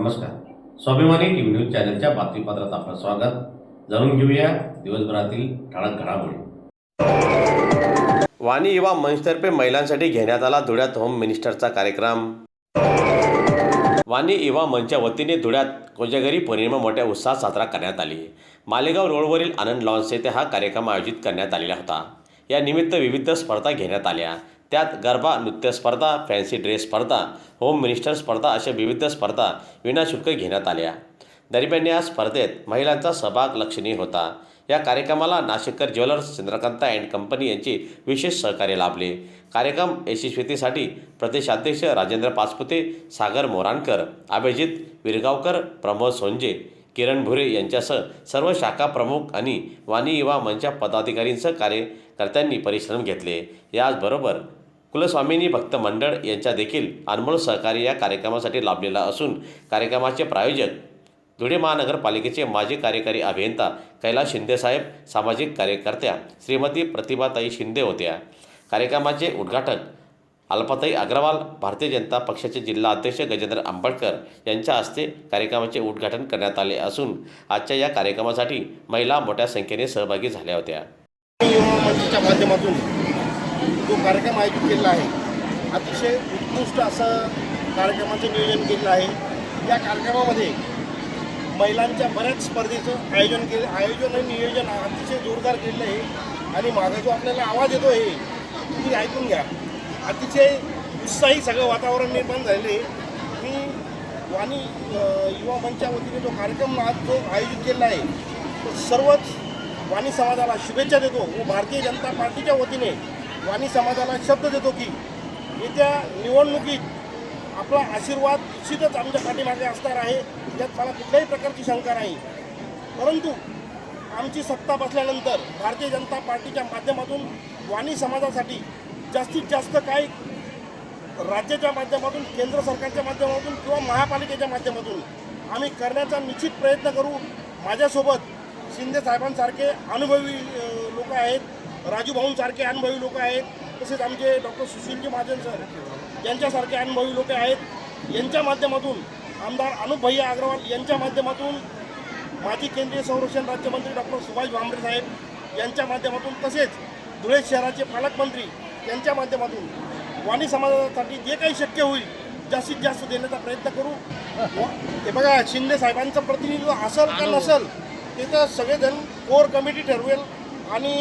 नमस्कार. स्वाभिमानी TV news चॅनलच्या बातमीपत्रात आपलं स्वागत. जाणून घेऊया दिवसभरातील ठळक घडामोडी. वाणी युवा मंचतर्फे महिलांसाठी घेण्यात आला धुळ्यात होम मिनिस्टरचा कार्यक्रम. वाणी युवा मंचच्या वतीने धुळ्यात कोजागरी पौर्णिमा मोठ्या उत्साहात साजरा करण्यात आली. मालेगाव रोडवरील आनंद लॉन्स येथे हा कार्यक्रम आयोजित करण्यात आलेला होता. या निमित्त विविध स्पर्धा घेण्यात आल्या. त्यात गरबा नृत्य स्पर्धा फॅन्सी ड्रेस स्पर्धा होम मिनिस्टर स्पर्धा अशा विविध स्पर्धा विनाशुल्क घेण्यात आल्या. दरम्यान या स्पर्धेत महिलांचा सहभाग लक्षणीय होता. या कार्यक्रमाला Nashikkar jewellers Chandrakanta and company यांचे विशेष सहकार्य लाभले. कार्यक्रम यशस्वीतेसाठी प्रदेशाध्यक्ष राजेंद्र पाचपुते सागर मोराणकर अभिजित विरगावकर प्रमोद सोंजे किरण भुरे यांच्यासह सर्व शाखा प्रमुख आणि वाणी युवा मंच पदाधिकारींसह कार्यकर्त्यांनी परिश्रम घेतले. याचबरोबर कुलस्वामिनी भक्त मंडळ यांच्या देखील अनमोल सहकार्य या कार्यक्रमासाठी लाभलेला असून कार्यक्रमाचे प्रायोजक धुळे महानगरपालिकेचे माजी कार्यकारी अभियंता कैलास शिंदेसाहेब सामाजिक कार्यकर्त्या श्रीमती प्रतिभाताई शिंदे होत्या. कार्यक्रमाचे उद्घाटक अल्पाताई अग्रवाल भारतीय जनता पक्षाचे जिल्हा अध्यक्ष गजेंद्र आंबेडकर यांच्या हस्ते कार्यक्रमाचे उद्घाटन करण्यात आले असून आजच्या या कार्यक्रमासाठी महिला मोठ्या संख्येने सहभागी झाल्या होत्या. माध्यमातून जो कार्यक्रम आयोजित केलेला आहे अतिशय उत्कृष्ट असं कार्यक्रमाचं नियोजन केलेलं आहे. या कार्यक्रमामध्ये महिलांच्या बऱ्याच स्पर्धेचं आयोजन केलं आयोजन आणि नियोजन अतिशय जोरदार केलेलं आहे. आणि माझा जो आपल्याला आवाज येतो आहे तुम्ही ऐकून घ्या. अतिशय उत्साही सगळं वातावरण निर्माण झालेलं आहे. मी वाणी युवा मंचच्या वतीने जो कार्यक्रम आज जो आयोजित केलेला आहे तो सर्वच वाणी समाजाला शुभेच्छा देतो व भारतीय जनता पार्टीच्या वतीने वाणी समाजाला शब्द देतो की येत्या निवडणुकीत आपला आशीर्वाद निश्चितच आमच्या पाठीमागे असणार आहे. यात मला कुठल्याही प्रकारची शंका नाही. परंतु आमची सत्ता बसल्यानंतर भारतीय जनता पार्टीच्या माध्यमातून वाणी समाजासाठी जास्तीत जास्त काय राज्याच्या माध्यमातून केंद्र सरकारच्या माध्यमातून किंवा महापालिकेच्या माध्यमातून आम्ही करण्याचा निश्चित प्रयत्न करू. माझ्यासोबत शिंदे साहेबांसारखे अनुभवी लोक आहेत. राजू भाऊंसारखे अनुभवी लोक आहेत. तसेच आमचे डॉक्टर सुशीलजी महाजन सर यांच्यासारखे अनुभवी लोक आहेत. यांच्या माध्यमातून आमदार अनुप भैया अग्रवाल यांच्या माध्यमातून माजी केंद्रीय संरक्षण राज्यमंत्री डॉक्टर सुभाष भामरे साहेब यांच्या माध्यमातून तसेच धुळे शहराचे पालकमंत्री यांच्या माध्यमातून वाणी समाजासाठी जे काही शक्य होईल जास्तीत जास्त देण्याचा प्रयत्न करू. हे बघा शिंदे साहेबांचं प्रतिनिधित्व असेल का नसेल ते तर सगळेजण कोर कमिटी ठरवेल. आणि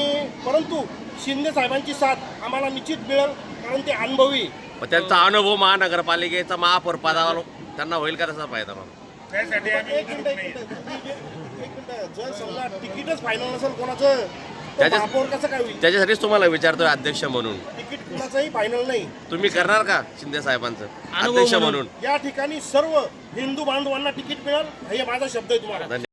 परंतु शिंदे साहेबांची साथ आम्हाला निश्चित मिळेल कारण ते अनुभवी. त्यांचा अनुभव महानगरपालिकेचा महापौर पदावर त्यांना होईल का तसा फायदा मग? त्यासाठी आम्ही एक मिनिट एक मिनिट. तुम्ही जे- एक मिनिट जर समजा तिकीटच फायनल नसेल कोणाचं तर त्याच्या- महापौर कसं काय होईल? त्याच्यासाठीच तुम्हाला विचारतोय अध्यक्ष म्हणून. तिकीट कुणाचंही फायनल नाही. तुम्ही करणार का शिंदे साहेबांचं? अध्यक्ष म्हणून. या ठिकाणी सर्व हिंदू बांधवांना तिकीट मिळेल हे माझा शब्द आहे तुम्हाला. धन्यवाद.